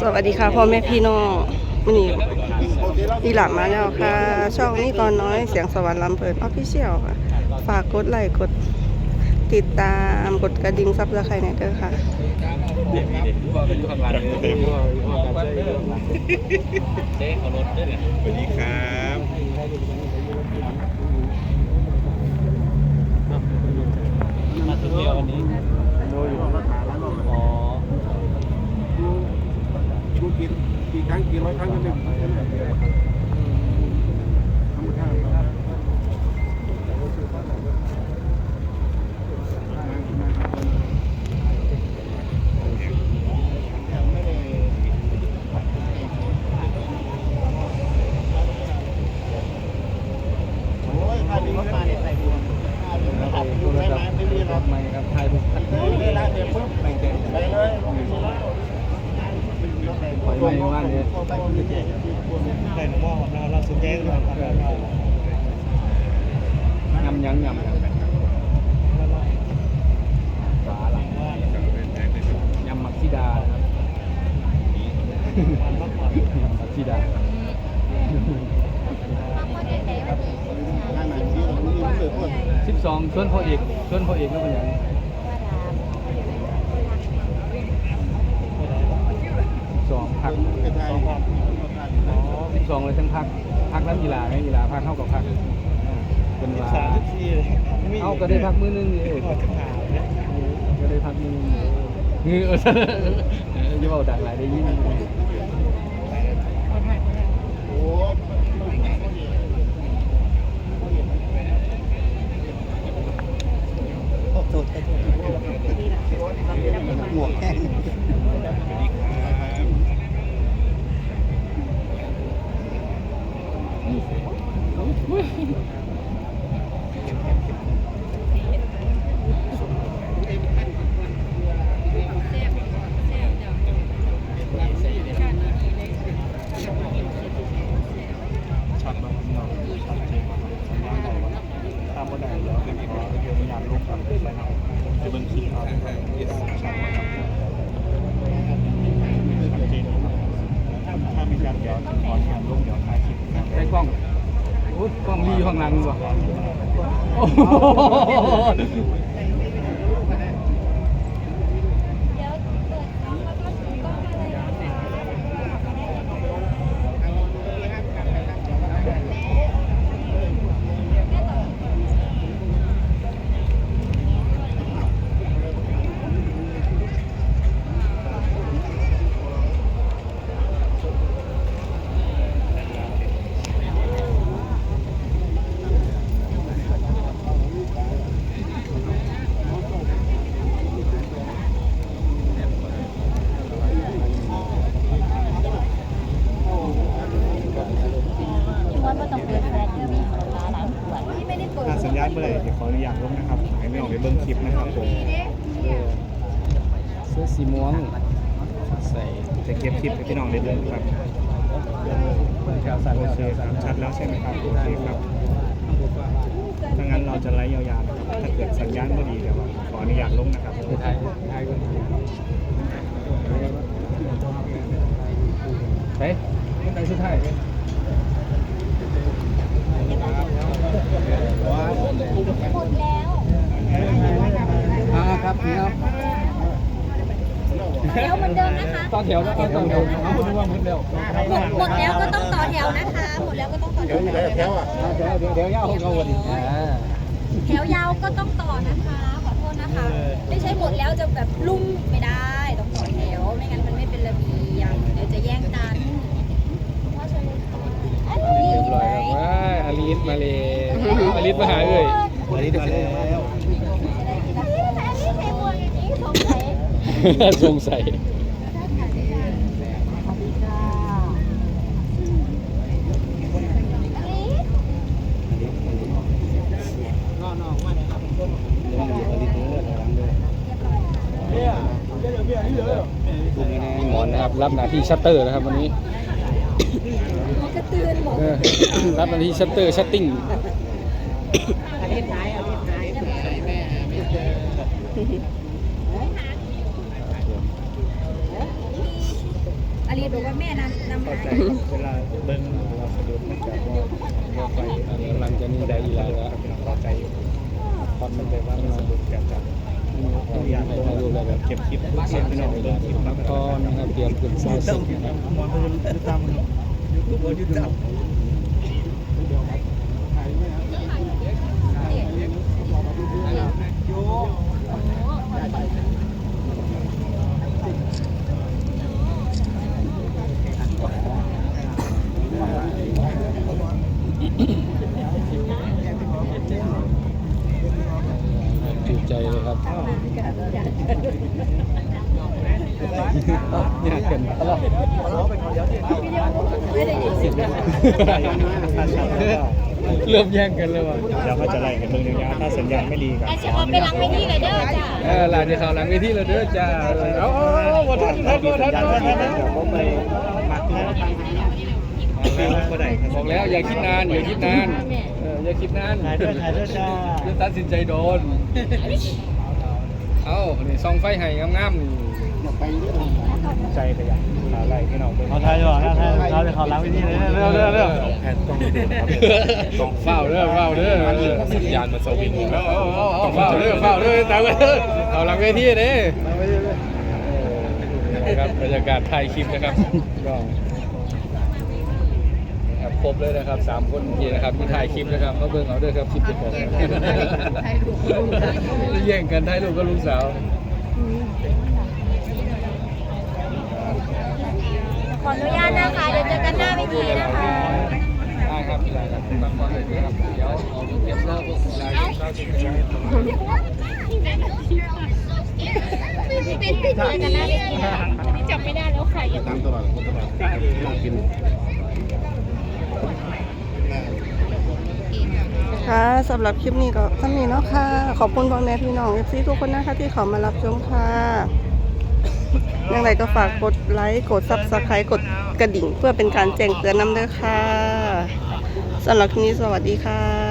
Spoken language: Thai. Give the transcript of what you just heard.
สวัสดีค่ะพ่อแม่พี่น้องวันนี้อีหลานมาแล้วค่ะ ช่องนี้ตอนน้อยเสียงสวรรค์ลำเพลินออฟฟิเชียลค่ะ ฝากกดไลค์กดติดตามกดกระดิ่งซับสไครต์เนี่ยเด้อค่ะเด็กมีเด็กพ่อเป็นข้างหลังเด็กพ่อพ่อการเด้อเด็กเอารถด้วยเนี่ยสวัสดีครับมาถึงเดียววันนี้โดยอ๋อ ดู กี่กี่ครั้งกี่ร้อยครั้งกันหนึ่งโอ้ยพาดีรถมาเนี่ยใส่บัวขับดูได้ไหมไม่มีรถไม่ครับถ่ายทุกคันเวลาเสร็จปุ๊บไปเลยไปเลยไปไม่ ว่าเนี่ยได้หม้อเราเราสุดแย่เลยยำยังยำฝาหลังยำมักซิดาครับยำมักซิดาสิบสองชวนพ่อเอกชวนพ่อเอกแล้วเป็นยังสอง พักสิบสองเลยทั้งพักพักน้ำกีฬาไงกีฬาพักเข้ากับพักเป็นว่าเอาก็ได้พักมือนึงนี่ก็ได้พักมือนึงเงือเออจะบอกดังหลายได้ยิน หมวกแห้ง ช็อตมาข้างนอกช็อตเจ๊ตามบันไดเดี๋ยวขอเดี๋ยวมีงานลงกับไปนะจะเบิ่งคลิปเอาช็อตช็อตมาครับชัดเจนถ้ามีการเดี๋ยวของานลงเดี๋ยวถ่ายคลิป กล้องโอ้กล้องมีอยู่ข้างหลังดีกว่าโอ้โห ว่าก็ต้องเปิดแฟลชเพื่อมีคนมาล้างขวดที่ไม่ได้เปิด ถ้าสัญญาณเมื่อไหร่เดี๋ยวขออนุญาตลงนะครับให้ไม่ออกไปเบิ้งคลิปนะครับผม เสื้อสีม่วงใส่จะเก็บคลิปให้พี่น้องได้เบิ้งครับแถวสั่นโอแล้วเคแถวคสั่รันบชัดแล้วใช่ไหมครับโอเคครับถ้างั้นเราจะไลฟ์ยาวๆนะครับถ้าเกิดสัญญาณไม่ดีเดี๋ยวขออนุญาตลงนะครับไทยไทยคนเฮ้ยคนไหนสุดท้ายหมดแล้วอ่าครับนี่ครับ แถวเหมือนเดิมนะคะต่อแถวแล้วต่อแถวเอาคุณว่าหมดแล้วหมดหมดแล้วก็ต้องต่อแถวนะคะ หมดแล้วก็ต้องต่อแถวแถวอะแถวเดี๋ยวเดี๋ยวยาวของเราวันนี้แถวยาวก็ต้องต่อนะคะ ขอโทษนะคะ ไม่ใช่หมดแล้วจะแบบลุ่มไม่ได้ ต้องต่อแถว ไม่งั้นมันไม่เป็นระเบียบเดี๋ยวจะแย่งกันพ่อเชิญเลยค่ะอันนี้เรียบเห็นร้อไหยมว้าอลิสมาเลยอลิสมาหาเอ้ยวันนี้มาแล้ว อันนี้ใช้บัวอย่างนี้สงสัย สงสัยหมอนนะครับรับหน้าที่ชัตเตอร์นะครับวันนี้กระตือนหมอรับหน้าที่ชัตเตอร์ชัตติ้ง อบอกว่าแม่นำนำเข้าหาใจเวลาเบิ่งเราสะดุดมันจะบ่บ่ไฟอันนี้หลังจากนี้ได้อีหลาแล้วพี่น้องเข้าใจอยู่ตอนมันแบบว่ามันสะดุดแบบจะตัวอย่างตัวแบบเก็บคลิปทุกเส้นพี่น้องเบิ่งคลิปแล้วก็นะครับเตรียมขึ้นซาซิงนะครับมองไปดูตามยูทูบยูทูบจู ใจเลยครับยากกันไม่ได้ยินเสียงเริ่มแย่งกันแล้วว่ะเดี๋ยวเขาจะไล่กันเบิ่งยาวๆถ้าสัญญาณไม่ดีกันอาจจะเอาไปล้างไว้ที่เลยเด้อจ้ะเออหลานจะเข้าหลังเวทีแล้วเด้อจ้าเอาเอาเอาบ่ทันทันบ่ทันบ่ทันเดี๋ยวผมไปมักเลยก็ได้บอกแล้วอย่าคิดนานอย่าคิดนานเอออย่าคิดนานถ่ายด้วยถ่ายด้วยจ้าจะตัดสินใจโดน เอานี่ซองไฟให้งามๆนี่ใจไปอย่างอะไรพี่น้องเขาทายอยู่นะทายเขาจะเขาล้างวิธีเลยเร็วเร็วเร็วแพทย์ต้องดีครับต้องเฝ้าเด้อเฝ้าเด้อสัญญาณมันสวิงแล้วเอาเอาเอาเฝ้าเด้อเฝ้าเด้อตามไปเด้อเอาหลังเวทีเด้นะครับบรรยากาศถ่ายคลิปนะครับก็ ครับครบเลยนะครับสามคนที่นะครับที่ถ่ายคลิปนะครับมาเบิ่งเอาเด้อครับคลิปเจ้าของแย่งกันถ่ายรูปกับลูกสาวขออนุญาตนะคะเดี๋ยวเจอกันหน้าเวทีนะคะได้ครับได้ครับบางคนเลยนะครับเดี๋ยวเอาเก็บเลิกพวกรายการเราจะไปเป็นติดเจอกันหน้าเวทีนะคะจำไม่ได้แล้วใครยัง ค่ะสำหรับคลิปนี้ก็ท่านนี้เนาะค่ะ ขอบคุณพ่อแม่พี่น้องเอฟซีทุกคนนะคะที่เขามารับชมค่ะยังไงก็ฝากกดไลค์ กดซับสไครต์กดกระดิ่ง เพื่อเป็นการแจ้งเตือนน้ำเด้อค่ะสำหรับคลิปนี้สวัสดีค่ะ